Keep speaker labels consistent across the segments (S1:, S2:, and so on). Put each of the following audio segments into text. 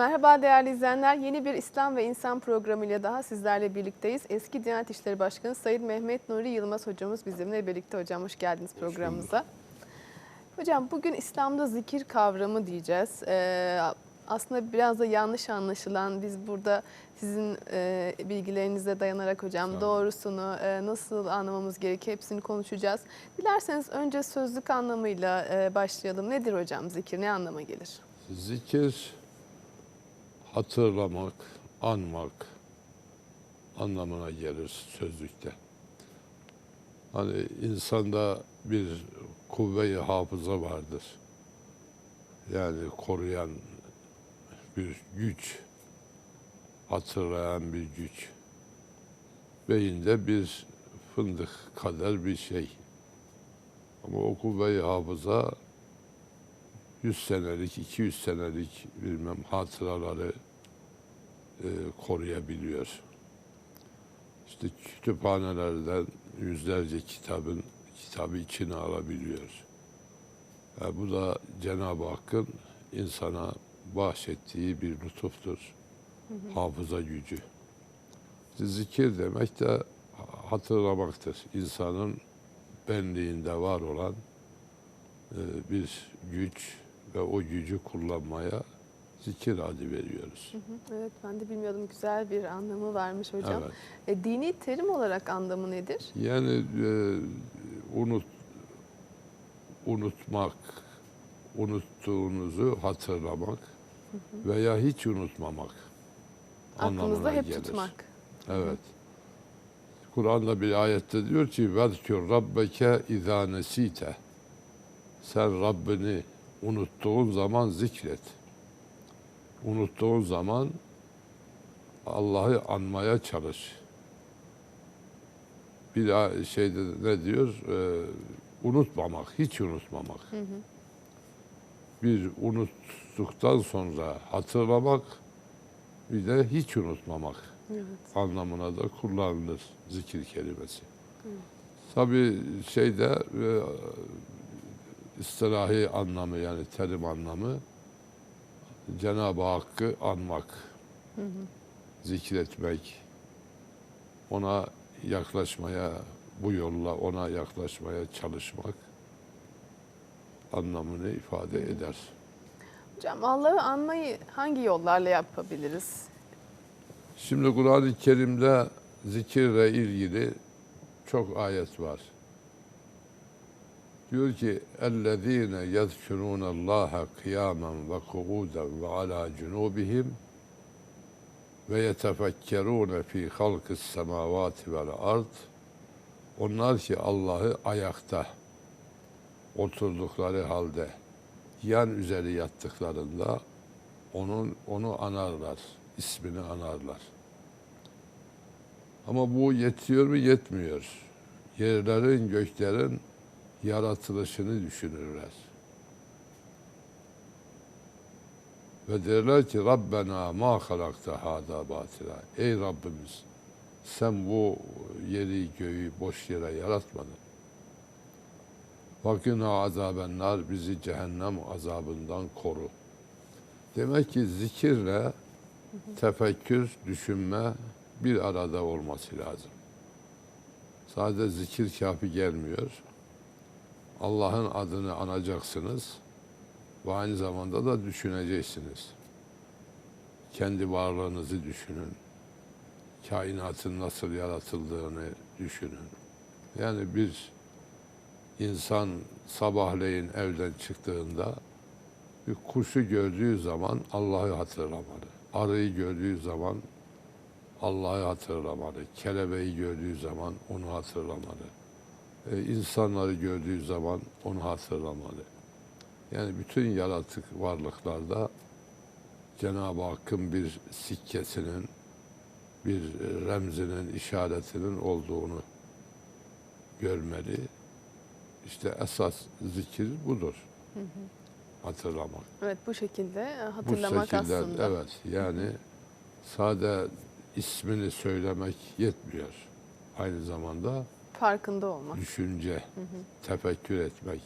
S1: Merhaba değerli izleyenler. Yeni bir İslam ve İnsan programıyla daha sizlerle birlikteyiz. Eski Diyanet İşleri Başkanı Sayın Mehmet Nuri Yılmaz hocamız bizimle birlikte. Hocam hoş geldiniz programımıza. Hocam bugün İslam'da zikir kavramı diyeceğiz. Ee, aslında biraz da yanlış anlaşılan biz burada sizin e, bilgilerinize dayanarak hocam doğrusunu e, nasıl anlamamız gerekiyor hepsini konuşacağız. Dilerseniz önce sözlük anlamıyla e, başlayalım. Nedir hocam zikir? Ne anlama gelir?
S2: Zikir hatırlamak, anmak anlamına gelir sözlükte. Hani insanda bir kuvve-i hafıza vardır. Yani koruyan bir güç, hatırlayan bir güç. Beyinde bir fındık kadar bir şey. Ama o kuvve-i hafıza 100 senelik, 200 senelik bilmem hatıraları e, koruyabiliyor. İşte kütüphanelerden yüzlerce kitabın kitabı içine alabiliyor. E, bu da Cenab-ı Hakk'ın insana bahşettiği bir lütuftur. Hafıza gücü. Zikir demek de hatırlamaktır. İnsanın benliğinde var olan e, bir güç ve o gücü kullanmaya zikir adı veriyoruz.
S1: Hı, Evet ben de bilmiyordum güzel bir anlamı varmış hocam.
S2: Evet.
S1: E, dini terim olarak anlamı nedir?
S2: Yani e, unut unutmak, unuttuğunuzu hatırlamak veya hiç unutmamak
S1: Aklımızda
S2: anlamına
S1: hep
S2: gelir.
S1: tutmak.
S2: Evet. Kur'an'da bir ayette diyor ki "Vezkür rabbeke izâ nesîte." Sen Rabbini unuttuğun zaman zikret. Unuttuğun zaman Allah'ı anmaya çalış. Bir a- şeyde ne diyor? Ee, unutmamak, hiç unutmamak. Bir unuttuktan sonra hatırlamak, bir de hiç unutmamak
S1: Evet.
S2: anlamına da kullanılır zikir kelimesi. Tabi şeyde e, istilahi anlamı yani terim anlamı Cenab-ı Hakk'ı anmak, zikretmek, ona yaklaşmaya, bu yolla ona yaklaşmaya çalışmak anlamını ifade eder.
S1: Hocam Allah'ı anmayı hangi yollarla yapabiliriz?
S2: Şimdi Kur'an-ı Kerim'de zikirle ilgili çok ayet var. Diyor ki اَلَّذ۪ينَ يَذْكُرُونَ اللّٰهَ قِيَامًا وَقُعُودًا وَعَلَى جُنُوبِهِمْ وَيَتَفَكَّرُونَ ف۪ي خَلْقِ السَّمَاوَاتِ وَالْاَرْضِ Onlar ki Allah'ı ayakta, oturdukları halde, yan üzeri yattıklarında onun onu anarlar, ismini anarlar. Ama bu yetiyor mu? Yetmiyor. Yerlerin, göklerin yaratılışını düşünürler. Ve derler ki Rabbena ma halakta hada batila. Ey Rabbimiz sen bu yeri göğü boş yere yaratmadın. Vakina azabenler bizi cehennem azabından koru. Demek ki zikirle tefekkür, düşünme bir arada olması lazım. Sadece zikir kafi gelmiyor. Allah'ın adını anacaksınız ve aynı zamanda da düşüneceksiniz. Kendi varlığınızı düşünün. Kainatın nasıl yaratıldığını düşünün. Yani bir insan sabahleyin evden çıktığında bir kuşu gördüğü zaman Allah'ı hatırlamalı. Arıyı gördüğü zaman Allah'ı hatırlamalı. Kelebeği gördüğü zaman onu hatırlamalı. Ee, insanları gördüğü zaman onu hatırlamalı. Yani bütün yaratık varlıklarda Cenab-ı Hakk'ın bir sikkesinin, bir remzinin, işaretinin olduğunu görmeli. İşte esas zikir budur. Hatırlamak.
S1: Evet bu şekilde e,
S2: Bu
S1: hatırlamak
S2: şekilde
S1: aslında.
S2: evet yani sade ismini söylemek yetmiyor. Aynı zamanda
S1: Farkında olmak.
S2: düşünce, tefekkür etmek,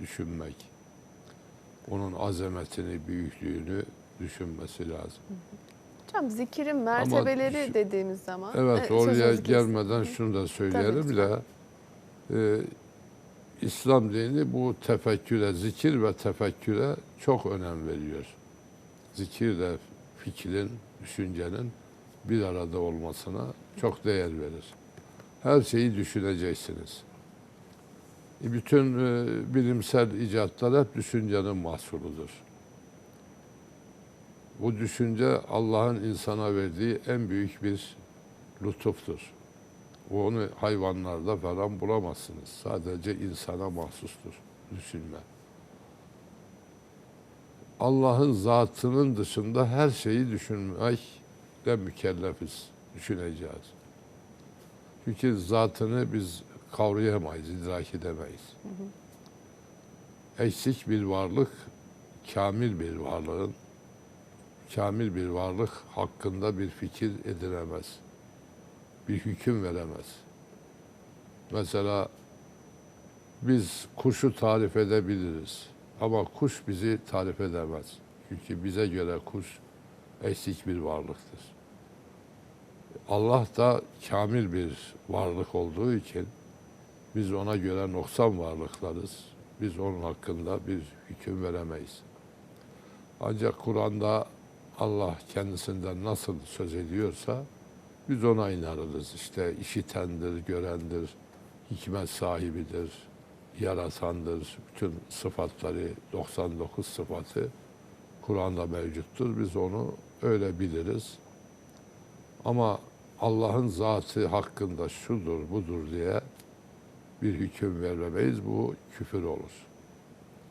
S2: düşünmek, onun azametini, büyüklüğünü düşünmesi lazım.
S1: Hocam zikirin mertebeleri
S2: şu-
S1: dediğimiz zaman.
S2: Evet
S1: e,
S2: oraya gelmeden şunu da söyleyelim de e, İslam dini bu tefekküre, zikir ve tefekküre çok önem veriyor. Zikir de fikrin, düşüncenin bir arada olmasına çok değer verir. Her şeyi düşüneceksiniz. E, Bütün e, bilimsel icatlar hep düşüncenin mahsuludur. Bu düşünce Allah'ın insana verdiği en büyük bir lütuftur. Onu hayvanlarda falan bulamazsınız. Sadece insana mahsustur düşünme. Allah'ın zatının dışında her şeyi düşünmekle mükellefiz, düşüneceğiz. Çünkü zatını biz kavrayamayız, idrak edemeyiz. Eksik bir varlık, kamil bir varlığın, kamil bir varlık hakkında bir fikir edilemez bir hüküm veremez. Mesela biz kuşu tarif edebiliriz ama kuş bizi tarif edemez. Çünkü bize göre kuş eksik bir varlıktır. Allah da kamil bir varlık olduğu için biz ona göre noksan varlıklarız. Biz onun hakkında bir hüküm veremeyiz. Ancak Kur'an'da Allah kendisinden nasıl söz ediyorsa biz ona inanırız. İşte işitendir, görendir, hikmet sahibidir, yaratandır. Bütün sıfatları, 99 sıfatı Kur'an'da mevcuttur. Biz onu öyle biliriz. Ama Allah'ın zatı hakkında şudur, budur diye bir hüküm vermemeyiz. Bu küfür olur.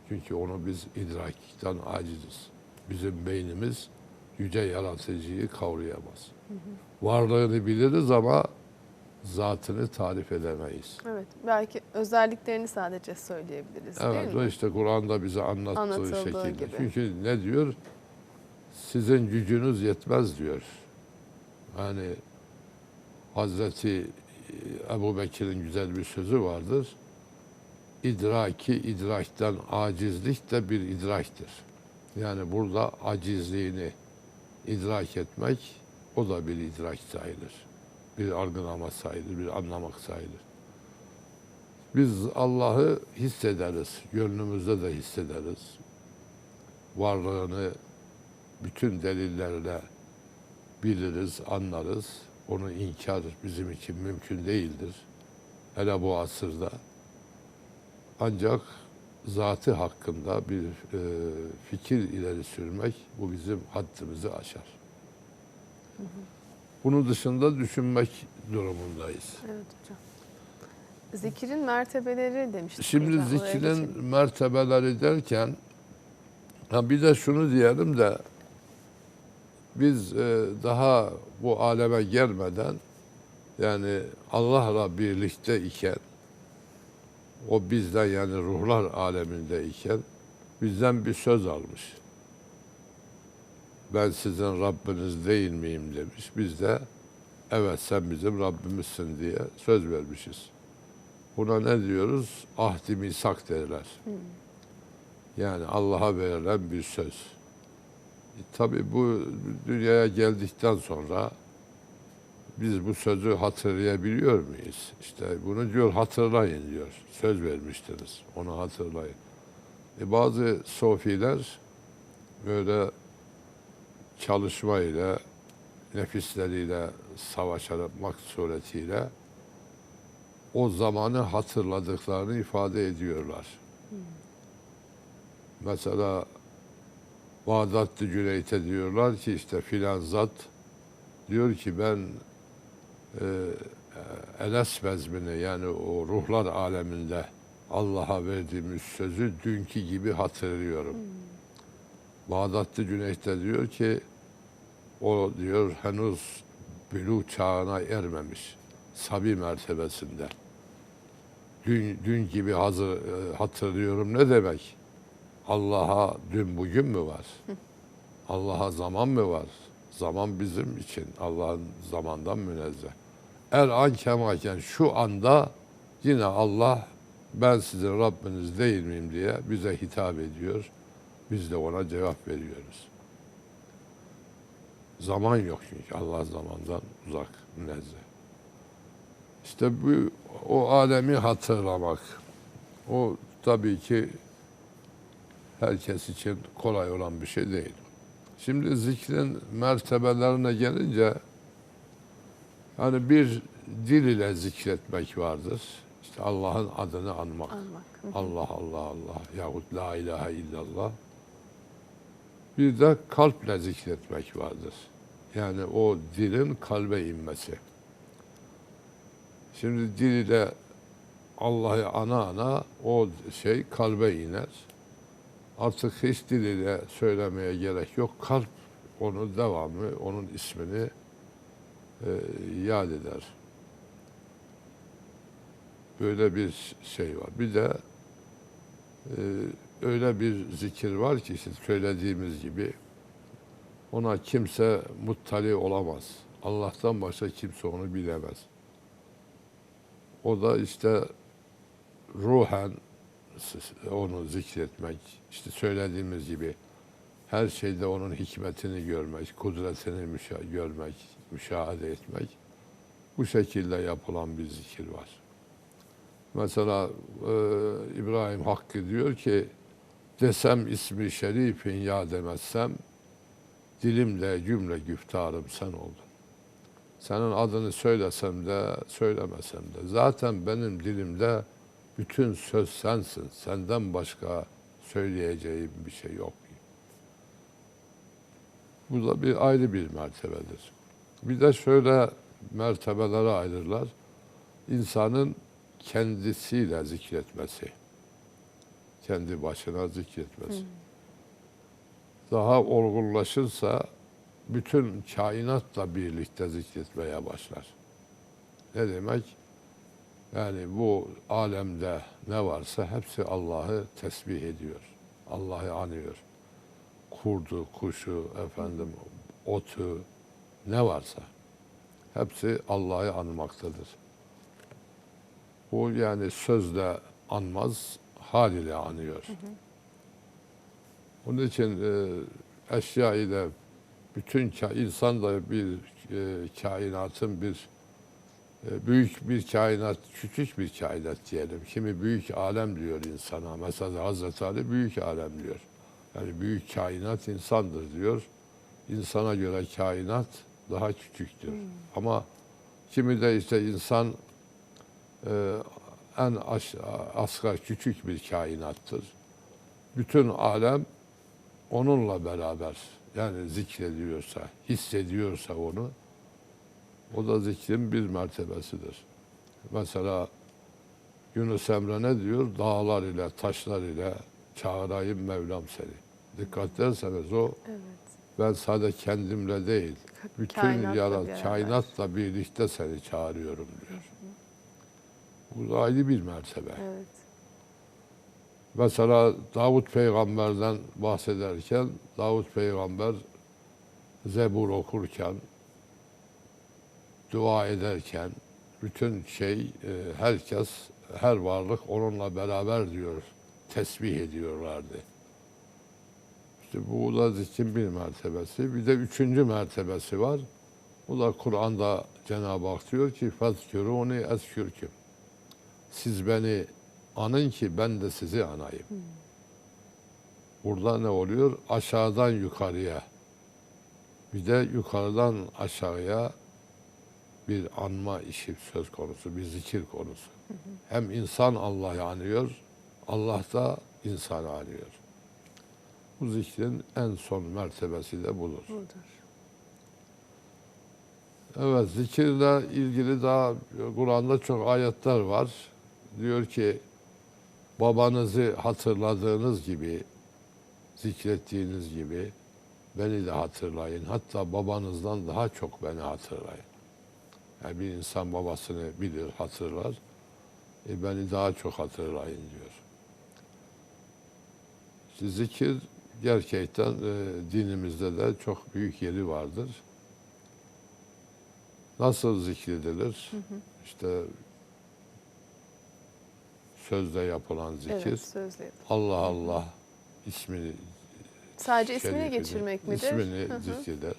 S2: Çünkü onu biz idrakten aciziz. Bizim beynimiz yüce yaratıcıyı kavrayamaz. Varlığını biliriz ama zatını tarif edemeyiz.
S1: Evet. Belki özelliklerini sadece söyleyebiliriz
S2: Evet,
S1: değil mi?
S2: işte Kur'an'da bize anlattığı
S1: Anlatıldığı
S2: şekilde.
S1: gibi.
S2: Çünkü ne diyor? Sizin gücünüz yetmez diyor. Yani Hazreti Ebu Bekir'in güzel bir sözü vardır. İdraki idrakten acizlik de bir idraktir. Yani burada acizliğini idrak etmek o da bir idrak sayılır. Bir algılama sayılır, bir anlamak sayılır. Biz Allah'ı hissederiz, gönlümüzde de hissederiz. Varlığını bütün delillerle biliriz, anlarız. Onu inkar bizim için mümkün değildir. Hele bu asırda. Ancak zatı hakkında bir e, fikir ileri sürmek bu bizim haddimizi aşar. Bunun dışında düşünmek durumundayız.
S1: Evet hocam. Zikirin mertebeleri demiştik.
S2: Şimdi
S1: hocam. Geçelim.
S2: mertebeleri derken ha bir de şunu diyelim de biz e, daha bu aleme gelmeden yani Allah'la birlikte iken o bizden yani ruhlar aleminde iken bizden bir söz almış. Ben sizin Rabbiniz değil miyim demiş. Biz de evet sen bizim Rabbimizsin diye söz vermişiz. Buna ne diyoruz? Ahdi misak derler. Yani Allah'a verilen bir söz. Tabii bu dünyaya geldikten sonra biz bu sözü hatırlayabiliyor muyuz? İşte bunu diyor hatırlayın diyor. Söz vermiştiniz. Onu hatırlayın. E bazı sofiler böyle çalışmayla, nefisleriyle savaşmak suretiyle o zamanı hatırladıklarını ifade ediyorlar. Mesela Bağdatlı Cüneyt'e diyorlar ki işte filan zat diyor ki ben e, Enes bezmini yani o ruhlar aleminde Allah'a verdiğimiz sözü dünkü gibi hatırlıyorum. Bağdatlı Cüneyt de diyor ki o diyor henüz bülü çağına ermemiş. Sabi mertebesinde. Dün, dün gibi hazır, e, hatırlıyorum ne demek? Allah'a dün bugün mü var? Allah'a zaman mı var? Zaman bizim için Allah'ın zamandan münezzeh. Er an kemaken şu anda yine Allah ben sizin Rabbiniz değil miyim diye bize hitap ediyor. Biz de ona cevap veriyoruz. Zaman yok çünkü Allah zamandan uzak, münezzeh. İşte bu o alemi hatırlamak. O tabii ki herkes için kolay olan bir şey değil. Şimdi zikrin mertebelerine gelince hani bir dil ile zikretmek vardır. İşte Allah'ın adını anmak.
S1: Anmak.
S2: Allah Allah Allah yahut la ilahe illallah. Bir de kalple zikretmek vardır. Yani o dilin kalbe inmesi. Şimdi dil ile Allah'ı ana ana o şey kalbe iner. Artık hiç dil ile söylemeye gerek yok. Kalp onu devamlı, onun ismini e, yad eder. Böyle bir şey var. Bir de e, öyle bir zikir var ki işte söylediğimiz gibi ona kimse muttali olamaz. Allah'tan başka kimse onu bilemez. O da işte ruhen onu zikretmek, işte söylediğimiz gibi her şeyde onun hikmetini görmek, kudretini müşa- görmek, müşahede etmek bu şekilde yapılan bir zikir var. Mesela e, İbrahim Hakkı diyor ki desem ismi şerifin ya demezsem dilimle cümle güftarım sen oldun. Senin adını söylesem de söylemesem de zaten benim dilimde bütün söz sensin. Senden başka söyleyeceğim bir şey yok. Bu da bir ayrı bir mertebedir. Bir de şöyle mertebelere ayrırlar. İnsanın kendisiyle zikretmesi. Kendi başına zikretmesi. Daha olgunlaşırsa bütün kainatla birlikte zikretmeye başlar. Ne demek? Yani bu alemde ne varsa hepsi Allah'ı tesbih ediyor. Allah'ı anıyor. Kurdu, kuşu, efendim, otu, ne varsa hepsi Allah'ı anmaktadır. Bu yani sözle anmaz, hal ile anıyor. Onun için e, eşya ile bütün insan da bir e, kainatın bir büyük bir kainat, küçük bir kainat diyelim. Kimi büyük alem diyor insana. Mesela Hazreti Ali büyük alem diyor. Yani büyük kainat insandır diyor. İnsana göre kainat daha küçüktür. Ama kimi de işte insan e, en aş, asgari küçük bir kainattır. Bütün alem onunla beraber yani zikrediyorsa, hissediyorsa onu o da zikrin bir mertebesidir. Mesela Yunus Emre ne diyor? Dağlar ile, taşlar ile çağırayım Mevlam seni. Dikkat ederseniz o
S1: Evet.
S2: ben sadece kendimle değil, bütün
S1: Kainatla
S2: yarat,
S1: beraber.
S2: kainatla birlikte seni çağırıyorum diyor. Bu da ayrı bir mertebe.
S1: Evet.
S2: Mesela Davut peygamberden bahsederken Davut peygamber Zebur okurken dua ederken bütün şey e, herkes her varlık onunla beraber diyor tesbih ediyorlardı. İşte bu da zikrin bir mertebesi. Bir de üçüncü mertebesi var. Bu da Kur'an'da Cenab-ı Hak diyor ki فَذْكُرُونِ اَذْكُرْكُمْ Siz beni anın ki ben de sizi anayım. Burada ne oluyor? Aşağıdan yukarıya bir de yukarıdan aşağıya bir anma işi söz konusu, bir zikir konusu. Hem insan Allah'ı anıyor, Allah da insanı anıyor. Bu zikrin en son mertebesi de budur.
S1: Budur.
S2: Evet, zikirle ilgili daha Kur'an'da çok ayetler var. Diyor ki, babanızı hatırladığınız gibi, zikrettiğiniz gibi beni de hatırlayın. Hatta babanızdan daha çok beni hatırlayın. Yani bir insan babasını bilir, hatırlar. E beni daha çok hatırlayın diyor. İşte zikir gerçekten e, dinimizde de çok büyük yeri vardır. Nasıl zikredilir? İşte sözde yapılan zikir.
S1: Evet, sözle.
S2: Allah Allah ismini
S1: Sadece ismini geçirmek midir?
S2: İsmini
S1: Hı hı.
S2: zikreder.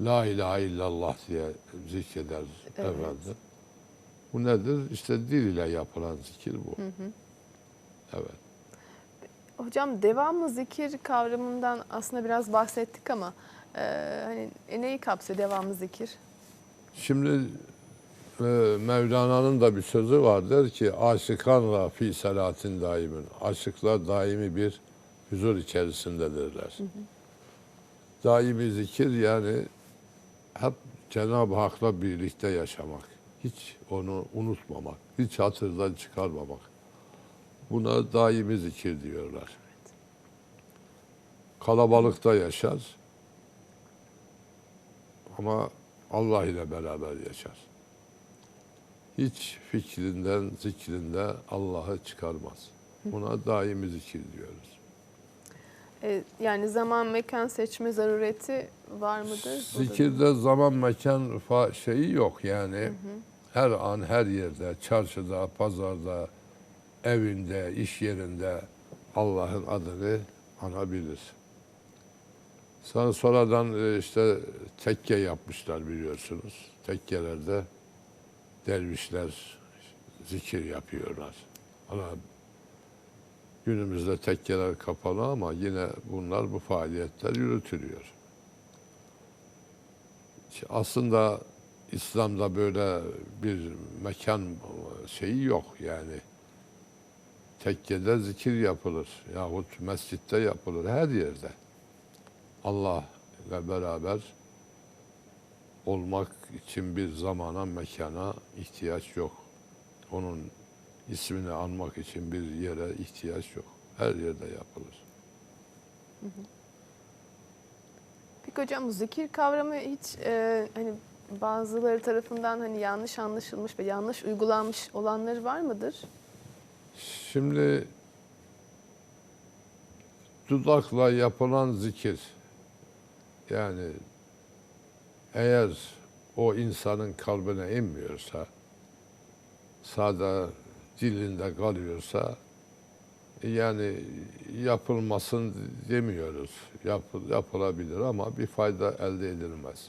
S2: La ilahe illallah diye zikreder
S1: Evet.
S2: efendim. Bu nedir? İşte dil ile yapılan zikir bu. Evet.
S1: Hocam devamlı zikir kavramından aslında biraz bahsettik ama e, hani e, neyi kapsıyor devamlı zikir?
S2: Şimdi e, Mevlana'nın da bir sözü var der ki aşıkanla fi selatin daimin. Aşıklar daimi bir huzur içerisindedirler. Daimi zikir yani Cenab-ı Hak'la birlikte yaşamak. Hiç onu unutmamak, hiç hatırdan çıkarmamak. Buna daimi zikir diyorlar. Kalabalıkta yaşar ama Allah ile beraber yaşar. Hiç fikrinden, zikrinde Allah'ı çıkarmaz. Buna daimi zikir diyoruz.
S1: E, yani zaman mekan seçme zarureti var mıdır?
S2: Zikirde zaman mekan şeyi yok yani. Her an her yerde, çarşıda, pazarda, evinde, iş yerinde Allah'ın adını anabilir. Sonra sonradan e, işte tekke yapmışlar biliyorsunuz. Tekkelerde dervişler zikir yapıyorlar. Ama günümüzde tekkeler kapalı ama yine bunlar bu faaliyetler yürütülüyor. Aslında İslam'da böyle bir mekan şeyi yok yani. Tekkede zikir yapılır yahut mescitte yapılır her yerde. Allah ile beraber olmak için bir zamana, mekana ihtiyaç yok. Onun ismini anmak için bir yere ihtiyaç yok. Her yerde yapılır.
S1: Peki hocam zikir kavramı hiç e, hani bazıları tarafından hani yanlış anlaşılmış ve yanlış uygulanmış olanları var mıdır?
S2: Şimdi dudakla yapılan zikir yani eğer o insanın kalbine inmiyorsa sade dilinde kalıyorsa yani yapılmasın demiyoruz. Yap, yapılabilir ama bir fayda elde edilmez.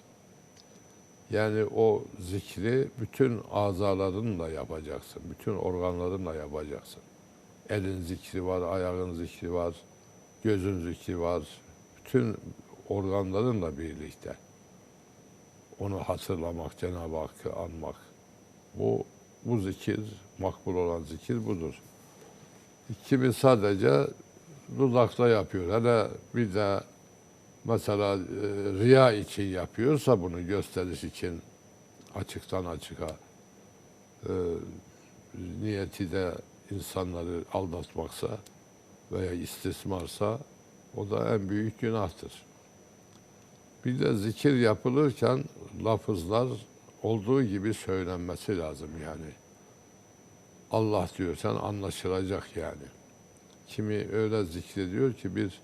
S2: Yani o zikri bütün azalarınla yapacaksın. Bütün organlarınla yapacaksın. Elin zikri var, ayağın zikri var, gözün zikri var. Bütün organlarınla birlikte. Onu hatırlamak, Cenab-ı Hakk'ı anmak. Bu, bu zikir, makbul olan zikir budur. Kimi sadece dudakta yapıyor. Hele bir de mesela e, riya için yapıyorsa bunu gösteriş için açıktan açığa e, niyeti de insanları aldatmaksa veya istismarsa o da en büyük günahtır. Bir de zikir yapılırken lafızlar olduğu gibi söylenmesi lazım yani. Allah diyorsan anlaşılacak yani. Kimi öyle zikrediyor ki bir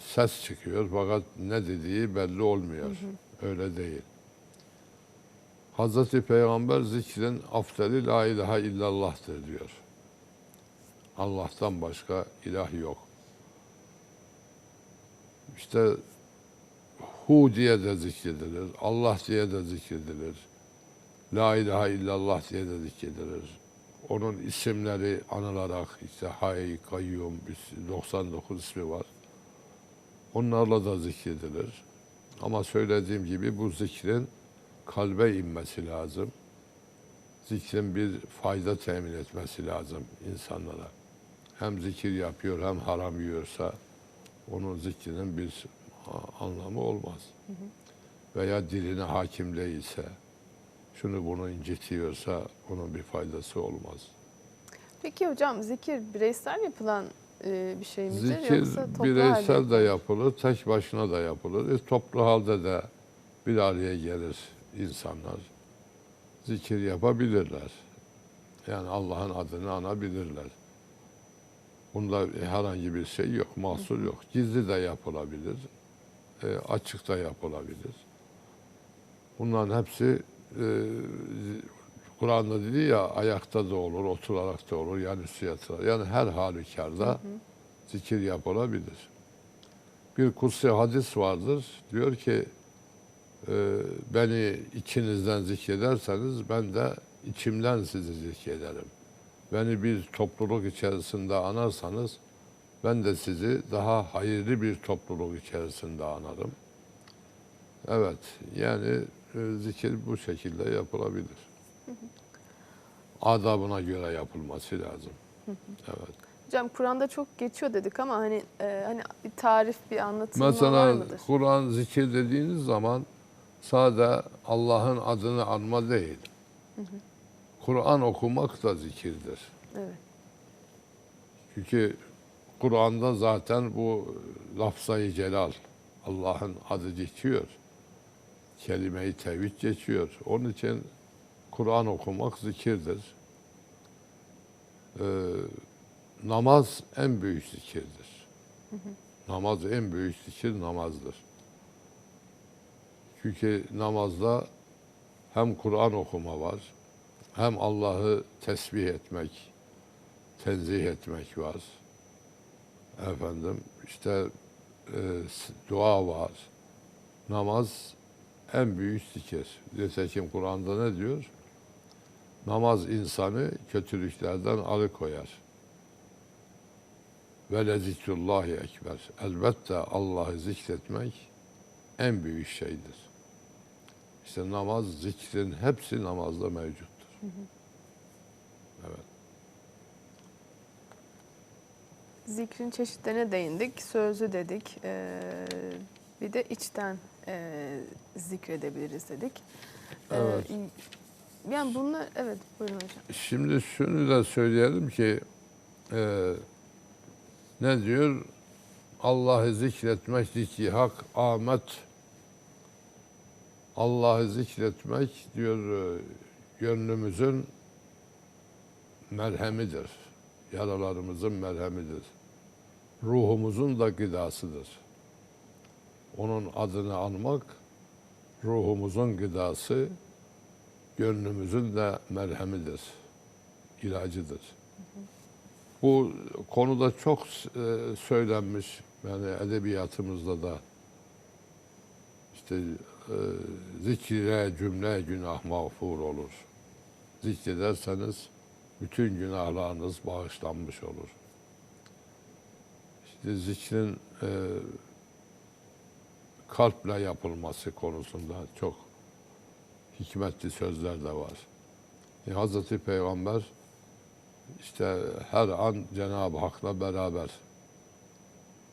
S2: ses çıkıyor fakat ne dediği belli olmuyor. Öyle değil. Hazreti Peygamber zikrin afteli la ilahe illallah'tır diyor. Allah'tan başka ilah yok. İşte Hu diye de zikredilir, Allah diye de zikredilir. La ilahe illallah diye de zikredilir. Onun isimleri anılarak işte Hay, Kayyum, 99 ismi var. Onlarla da zikredilir. Ama söylediğim gibi bu zikrin kalbe inmesi lazım. Zikrin bir fayda temin etmesi lazım insanlara. Hem zikir yapıyor hem haram yiyorsa onun zikrinin bir anlamı olmaz. Veya diline hakim değilse, şunu bunu incitiyorsa onun bir faydası olmaz.
S1: Peki hocam zikir bireysel yapılan e, bir şey midir
S2: Zikir
S1: yoksa toplu
S2: bireysel
S1: halde?
S2: de yapılır, tek başına da yapılır. E, toplu halde de bir araya gelir insanlar. Zikir yapabilirler. Yani Allah'ın adını anabilirler. Bunda herhangi bir şey yok, mahsur yok. Gizli de yapılabilir, e, açık da yapılabilir. Bunların hepsi e, Kur'an'da dedi ya ayakta da olur, oturarak da olur, yani yatırarak. Yani her halükarda zikir yapılabilir. Bir kutsi hadis vardır. Diyor ki e, beni içinizden zikrederseniz ben de içimden sizi zikrederim. Beni bir topluluk içerisinde anarsanız ben de sizi daha hayırlı bir topluluk içerisinde anarım. Evet, yani e, zikir bu şekilde yapılabilir. Adabına göre yapılması lazım. Evet.
S1: Hocam Kur'an'da çok geçiyor dedik ama hani e, hani bir tarif, bir anlatılma var
S2: Mesela
S1: mıdır?
S2: Kur'an zikir dediğiniz zaman sade Allah'ın adını anma değil. Kur'an okumak da zikirdir.
S1: Evet.
S2: Çünkü Kur'an'da zaten bu lafzayı celal, Allah'ın adı geçiyor. Kelime-i tevhid geçiyor. Onun için Kur'an okumak zikirdir. Ee, namaz en büyük zikirdir. Namaz en büyük zikir namazdır. Çünkü namazda hem Kur'an okuma var, hem Allah'ı tesbih etmek, tenzih etmek var. Efendim işte e, dua var. Namaz en büyük zikir. Nitekim Kur'an'da ne diyor? Namaz insanı kötülüklerden alıkoyar. Ve le zikrullahi ekber. Elbette Allah'ı zikretmek en büyük şeydir. İşte namaz, zikrin hepsi namazda mevcuttur. Evet.
S1: Zikrin çeşitlerine değindik. Sözlü dedik. e, bir de içten e, zikredebiliriz dedik. E,
S2: Evet.
S1: yani bunlar evet buyurun hocam.
S2: Şimdi şunu da söyleyelim ki e, ne diyor? Allah'ı zikretmek zikri hak Ahmet Allah'ı zikretmek diyor e, gönlümüzün merhemidir. Yaralarımızın merhemidir. Ruhumuzun da gıdasıdır. Onun adını anmak ruhumuzun gıdası, gönlümüzün de merhemidir, ilacıdır. Bu konuda çok e, söylenmiş, yani edebiyatımızda da işte e, zikre cümle günah mağfur olur. Zikrederseniz bütün günahlarınız bağışlanmış olur. İşte zikrin e, kalple yapılması konusunda çok hikmetli sözler de var. E, Hazreti Peygamber işte her an Cenab-ı Hak'la beraber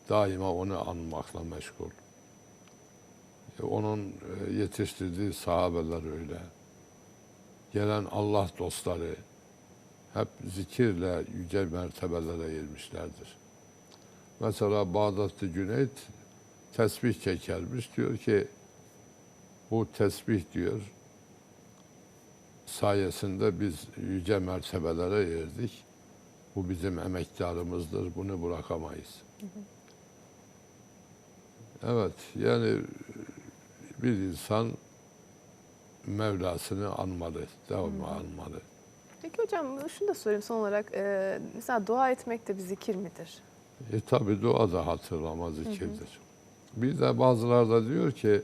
S2: daima onu anmakla meşgul. E, onun e, yetiştirdiği sahabeler öyle. Gelen Allah dostları hep zikirle yüce mertebelere ermişlerdir. Mesela Bağdatlı Cüneyt tesbih çekermiş. Diyor ki bu tesbih diyor sayesinde biz yüce mertebelere erdik. Bu bizim emektarımızdır. Bunu bırakamayız. Evet yani bir insan Mevlasını anmalı, devamlı anmalı.
S1: Peki hocam şunu da sorayım son olarak. E, mesela dua etmek de bir zikir midir?
S2: E tabi dua da hatırlama zikirdir. Bir de bazıları da diyor ki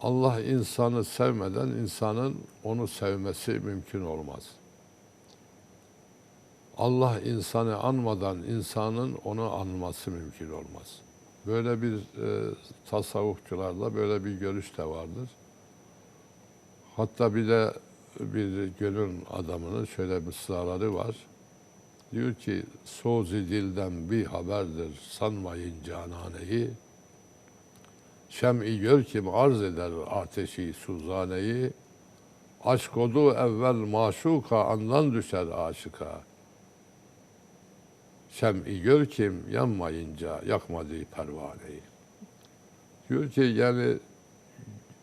S2: Allah insanı sevmeden insanın onu sevmesi mümkün olmaz. Allah insanı anmadan insanın onu anması mümkün olmaz. Böyle bir e, tasavvufçularda böyle bir görüş de vardır. Hatta bir de bir gönül adamının şöyle mısraları var. Diyor ki sozi dilden bir haberdir sanmayın cananeyi. Şem-i gör kim arz eder ateşi suzaneyi. Aşk odu evvel maşuka andan düşer aşıka. Şem-i gör kim yanmayınca yakmadı pervaneyi. Diyor ki yani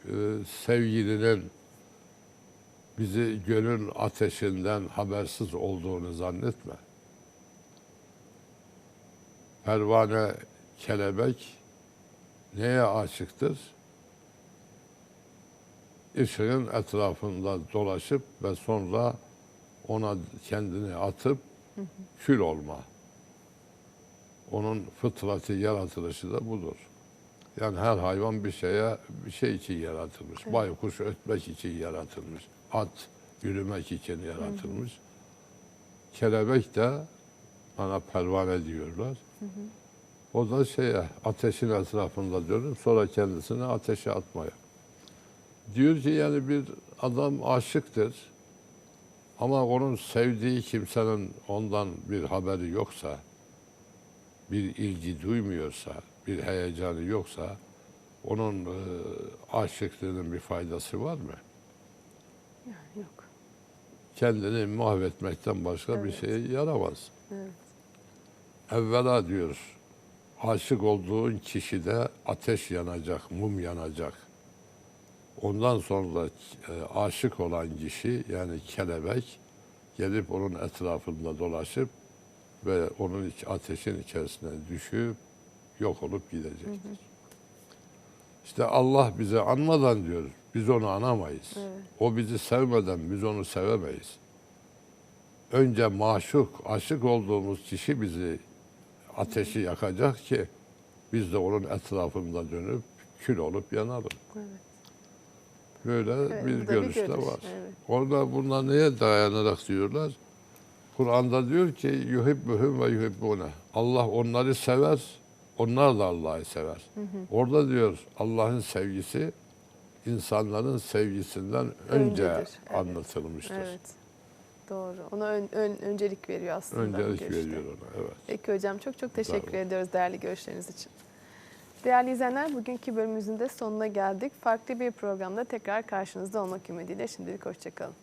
S2: e, sevgilinin bizi gönül ateşinden habersiz olduğunu zannetme. Pervane kelebek neye aşıktır? Işığın etrafında dolaşıp ve sonra ona kendini atıp kül olma. Onun fıtratı, yaratılışı da budur. Yani her hayvan bir şeye bir şey için yaratılmış. Baykuş ötmek için yaratılmış. At yürümek için yaratılmış. Kelebek de bana pervane diyorlar. O da şeye ateşin etrafında dönüp sonra kendisini ateşe atmaya. Diyor ki yani bir adam aşıktır. Ama onun sevdiği kimsenin ondan bir haberi yoksa, bir ilgi duymuyorsa, bir heyecanı yoksa, onun e, aşıklığının bir faydası var mı?
S1: Yani yok.
S2: Kendini mahvetmekten başka bir
S1: Evet.
S2: şeye yaramaz.
S1: Evet.
S2: Evvela diyor, aşık olduğun kişide ateş yanacak, mum yanacak. Ondan sonra e, aşık olan kişi yani kelebek gelip onun etrafında dolaşıp ve onun iç- ateşin içerisine düşüp yok olup gidecektir. İşte Allah bize anmadan diyor, biz onu anamayız.
S1: Evet.
S2: O bizi sevmeden biz onu sevemeyiz. Önce maşuk, aşık olduğumuz kişi bizi ateşi yakacak ki biz de onun etrafında dönüp kül olup yanalım.
S1: Evet.
S2: Böyle
S1: Evet,
S2: bir
S1: da bir
S2: görüş var.
S1: evet.
S2: Orada bunlar neye dayanarak diyorlar? Kur'an'da diyor ki yuhibbuhum ve yuhibbune. Allah onları sever, onlar da Allah'ı sever. Orada diyor Allah'ın sevgisi insanların sevgisinden önce
S1: Öncedir, evet.
S2: anlatılmıştır.
S1: Evet. Doğru. Ona ön- ön- öncelik veriyor aslında.
S2: Öncelik veriyor ona. Evet.
S1: Peki hocam çok çok teşekkür
S2: olun.
S1: ediyoruz değerli görüşleriniz için. Değerli izleyenler bugünkü bölümümüzün de sonuna geldik. Farklı bir programda tekrar karşınızda olmak ümidiyle şimdilik hoşçakalın.